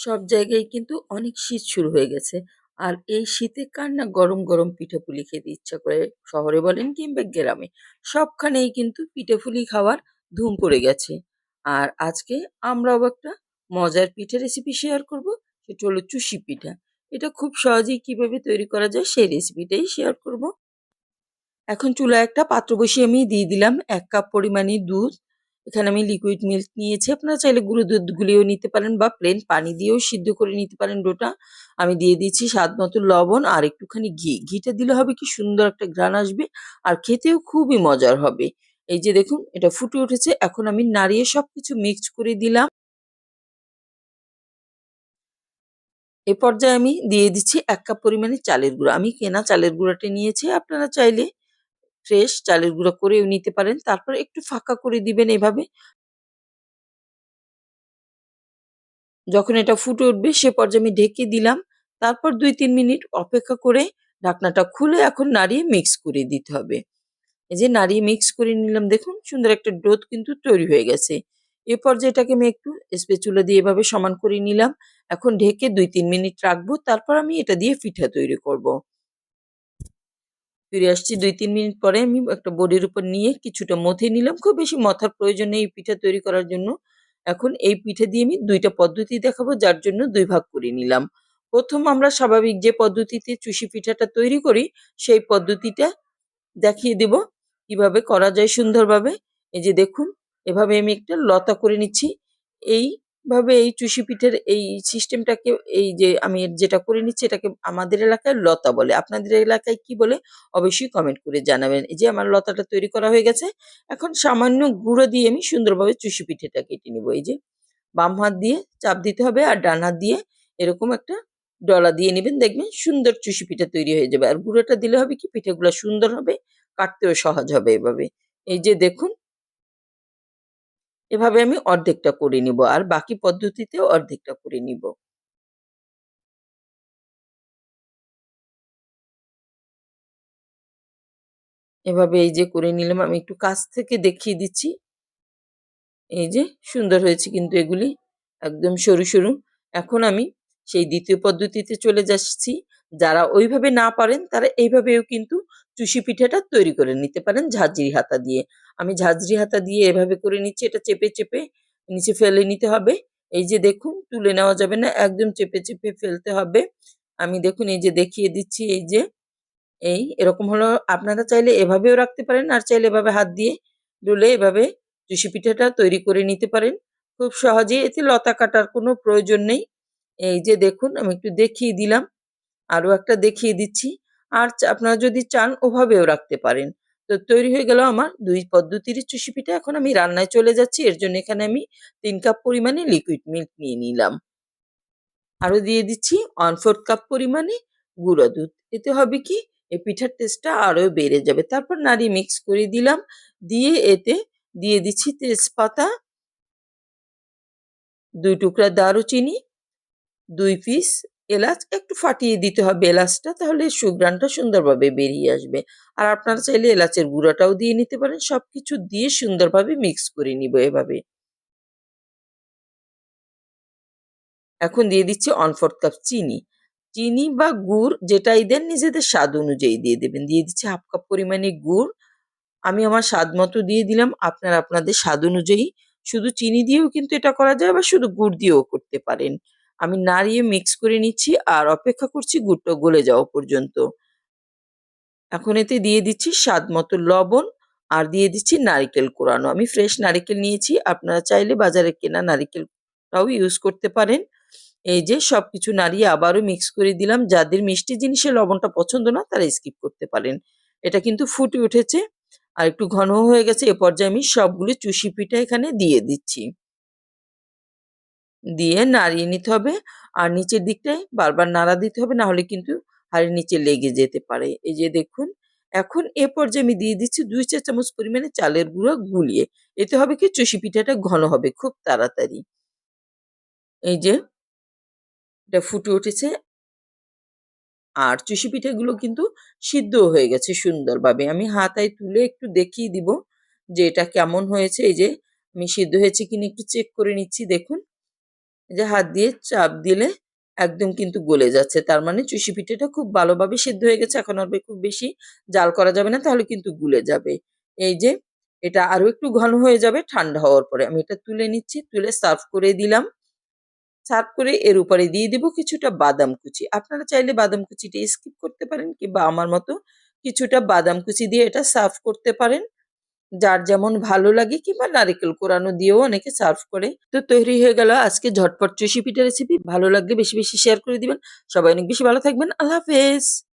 সব জায়গায় কিন্তু অনেক শীত শুরু হয়ে গেছে। আর এই শীতে কার না গরম, গরম পিঠাপুলি খেতে ইচ্ছা করে? শহরে বলেন কিংবা গ্রামে। সবখানেই কিন্তু পিঠাপুলি খাওয়ার ধুম পড়ে গেছে। আর আজকে আমরাও একটা মজার পিঠা রেসিপি শেয়ার করব। সেটা হলো চুষি পিঠা। এটা খুব সহজেই কীভাবে তৈরি করা যায় সেই রেসিপিটাই শেয়ার করব। এখন চুলায় একটা পাত্র বসিয়ে আমি দিয়ে দিলাম এক কাপ পরিমাণে দুধ। এখানে আমি লিকুইড মিল্ক নিয়েছি। আপনারা চাইলে গুঁড়ো দুধ গুলিয়েও নিতে পারেন বা প্লেন পানি দিয়েও সিদ্ধ করে নিতে পারেন ডোটা। আমি দিয়ে দিচ্ছি স্বাদ মতো লবণ আর একটুখানি ঘি। ঘিটা দিলে হবে কি সুন্দর একটা ঘ্রাণ আসবে আর খেতেও খুবই মজার হবে। এই যে দেখুন, এটা ফুটে উঠেছে। এখন আমি নাড়িয়ে সব কিছু মিক্স করে দিলাম। এ পর্যায়ে আমি দিয়ে দিচ্ছি এক কাপ পরিমাণে চালের গুঁড়া। আমি কেনা চালের গুঁড়াটা নিয়েছি। আপনারা চাইলে ফ্রেশ চালের গুঁড়া করেও নিতে পারেন। তারপর একটু ফাঁকা করে দিবেন এভাবে। যখন এটা ফুটে উঠবে, সে পর্যায়ে আমি ঢেকে দিলাম। তারপর ২-৩ মিনিট অপেক্ষা করে ঢাকনাটা খুলে এখন নাড়িয়ে মিক্স করে দিতে হবে। এই যে নাড়িয়ে মিক্স করে নিলাম, দেখুন সুন্দর একটা ডোত কিন্তু তৈরি হয়ে গেছে। এ পর্যায়ে এটাকে আমি একটু স্প্যাচুলা দিয়ে এভাবে সমান করে নিলাম। এখন ঢেকে ২-৩ মিনিট রাখব। তারপর আমি এটা দিয়ে পিঠা তৈরি করব। ফিরে আসছি ২-৩ মিনিট পরে আমি একটা বোর্ডের উপর নিয়ে কিছুটা মথে নিলাম। খুব বেশি মথার প্রয়োজন এই পিঠা তৈরি করার জন্য। এখন এই পিঠে দিয়ে আমি দুইটা পদ্ধতি দেখাবো, যার জন্য দুই ভাগ করে নিলাম। প্রথম আমরা স্বাভাবিক যে পদ্ধতিতে চুষি পিঠাটা তৈরি করি, সেই পদ্ধতিটা দেখিয়ে দেব কীভাবে করা যায় সুন্দরভাবে। এই যে দেখুন, এভাবে আমি একটা লতা করে নিচ্ছি। এইভাবে এই চুষি পিঠের এই সিস্টেমটাকে এই যে আমি যেটা করে নিচ্ছি এটাকে আমাদের এলাকায় লতা বলে। আপনাদের এলাকায় কি বলে অবশ্যই কমেন্ট করে জানাবেন। এই যে আমার লতাটা তৈরি করা হয়ে গেছে। এখন সামান্য গুঁড়ো দিয়ে আমি সুন্দরভাবে চুষি পিঠেটা কেটে নেব। এই যে বাম হাত দিয়ে চাপ দিতে হবে আর ডান হাত দিয়ে এরকম একটা ডলা দিয়ে নেবেন দেখবেন সুন্দর চুষি পিঠা তৈরি হয়ে যাবে। আর গুঁড়োটা দিলে হবে কি পিঠেগুলো সুন্দর হবে, কাটতেও সহজ হবে এভাবে। এই যে দেখুন এভাবে আমি অর্ধেকটা করে নিব আর বাকি পদ্ধতিতেও অর্ধেকটা করে নিব। এভাবে এই যে করে নিলাম আমি একটু কাছ থেকে দেখিয়ে দিচ্ছি। এই যে সুন্দর হয়েছে কিন্তু এগুলি একদম সরু, সরু। এখন আমি সেই দ্বিতীয় পদ্ধতিতে চলে যাচ্ছি। যারা ওইভাবে না পারেন তারা এইভাবেও কিন্তু চুষি পিঠাটা তৈরি করে নিতে পারেন ঝাঁঝরি হাতা দিয়ে। আমি ঝাঁঝরি হাতা দিয়ে এভাবে করে নিচ্ছি এটা চেপে, চেপে নিচে ফেলে নিতে হবে। এই যে দেখুন তুলে নেওয়া যাবে না একদম চেপে, চেপে ফেলতে হবে। আমি দেখুন এই যে দেখিয়ে দিচ্ছি এই যে এই এরকম হলো আপনারা চাইলে এভাবেও রাখতে পারেন আর চাইলে এভাবে হাত দিয়ে ডুলে এভাবে চুষি পিঠাটা তৈরি করে নিতে পারেন। খুব সহজেই এতে লতা কাটার কোনো প্রয়োজন নেই। এই যে দেখুন আমি একটু দেখিয়ে দিলাম। আরও একটা দেখিয়ে দিচ্ছি। আর আপনারা যদি চান ওভাবেও রাখতে পারেন। তো তৈরি হয়ে গেল আমার দুই পদ্ধতির চুষি পিঠা। এখন আমি রান্নায় চলে যাচ্ছি। এর জন্য এখানে আমি তিন কাপ পরিমাণে লিকুইড মিল্ক নিয়ে নিলাম। আরও দিয়ে দিচ্ছি 1/4 কাপ পরিমাণে গুঁড়ো দুধ। এতে হবে কি এই পিঠার টেস্টটা আরও বেড়ে যাবে। তারপর নাড়িয়ে মিক্স করে দিলাম। দিয়ে এতে দিয়ে দিচ্ছি তেজপাতা দুই টুকরা দারুচিনি, দুই পিস এলাচ একটু ফাটিয়ে দিতে হবে এলাচটা, তাহলে সুঘ্রাণটা সুন্দরভাবে বেরিয়ে আসবে। আর আপনারা চাইলে এলাচের গুঁড়াটাও দিয়ে নিতে পারেন। সবকিছু দিয়ে সুন্দরভাবে মিক্স করে নিব এভাবে। এখন দিয়ে দিচ্ছি 1/4 কাপ চিনি। চিনি বা গুড় যেটাই দেন নিজেদের স্বাদ অনুযায়ী দিয়ে দেবেন। দিয়ে দিচ্ছি 1/2 কাপ পরিমাণে গুড়। আমি আমার স্বাদ মতো দিয়ে দিলাম। আপনারা আপনাদের স্বাদ অনুযায়ী শুধু চিনি দিয়েও কিন্তু এটা করা যায় বা শুধু গুড় দিয়েও করতে পারেন। আমি নাড়িয়ে মিক্স করে নিচ্ছি আর অপেক্ষা করছি গুড়টা গলে যাওয়া পর্যন্ত। এখন এতে দিয়ে দিচ্ছি স্বাদ মতো লবণ আর দিয়ে দিচ্ছি নারিকেল কোরানো। আমি ফ্রেশ নারিকেল নিয়েছি। আপনারা চাইলে বাজারে কেনা নারিকেলটাও ইউজ করতে পারেন। এই যে সব কিছু নাড়িয়ে আবারও মিক্স করে দিলাম। যাদের মিষ্টি জিনিসে লবণটা পছন্দ না, তারা স্কিপ করতে পারেন। এটা কিন্তু ফুটে উঠেছে আর একটু ঘন হয়ে গেছে। এ পর্যায়ে আমি সবগুলো চুষি পিঠা এখানে দিয়ে দিচ্ছি। দিয়ে নাড়িয়ে নিতে হবে আর নিচের দিকটায় বারবার নাড়া দিতে হবে, না হলে কিন্তু হাঁড়ির নিচে লেগে যেতে পারে। এই যে দেখুন, এখন এ পর্যায়ে আমি দিয়ে দিচ্ছি দুই চা চামচ পরিমাণে চালের গুঁড়া গুলিয়ে। এতে হবে কি চুষি পিঠাটা ঘন হবে খুব তাড়াতাড়ি। এই যে, এটা ফুটে উঠেছে। আর চুষি পিঠাগুলো কিন্তু সিদ্ধও হয়ে গেছে সুন্দরভাবে। আমি হাতায় তুলে একটু দেখিয়ে দিব যে এটা কেমন হয়েছে। এই যে, আমি সিদ্ধ হয়েছে কিনা একটু চেক করে নিচ্ছি, দেখুন। যে হাত দিয়ে চাপ দিলে একদম কিন্তু গলে যাচ্ছে। তার মানে চুষি পিঠাটা খুব ভালোভাবে সিদ্ধ হয়ে গেছে। এখন আর খুব বেশি জাল করা যাবে না, তাহলে কিন্তু গুলে যাবে। এই যে এটা আরও একটু ঘন হয়ে যাবে, ঠান্ডা হওয়ার পরে। আমি এটা তুলে নিচ্ছি, তুলে সার্ভ করে দিলাম। সার্ভ করে এর উপরে দিয়ে দিব কিছুটা বাদাম কুচি। আপনারা চাইলে বাদাম কুচিটা স্কিপ করতে পারেন কিংবা আমার মতো কিছুটা বাদাম কুচি দিয়ে এটা সার্ভ করতে পারেন। যার যেমন ভালো লাগে কিংবা নারিকেল কোরানো দিয়েও অনেকে সার্ভ করে। তো তৈরি হয়ে গেল আজকে ঝটপট চুষি পিঠা রেসিপি ভালো লাগলে বেশি বেশি শেয়ার করে দিবেন। সবাই অনেক বেশি ভালো থাকবেন। আল্লাহ হাফেজ।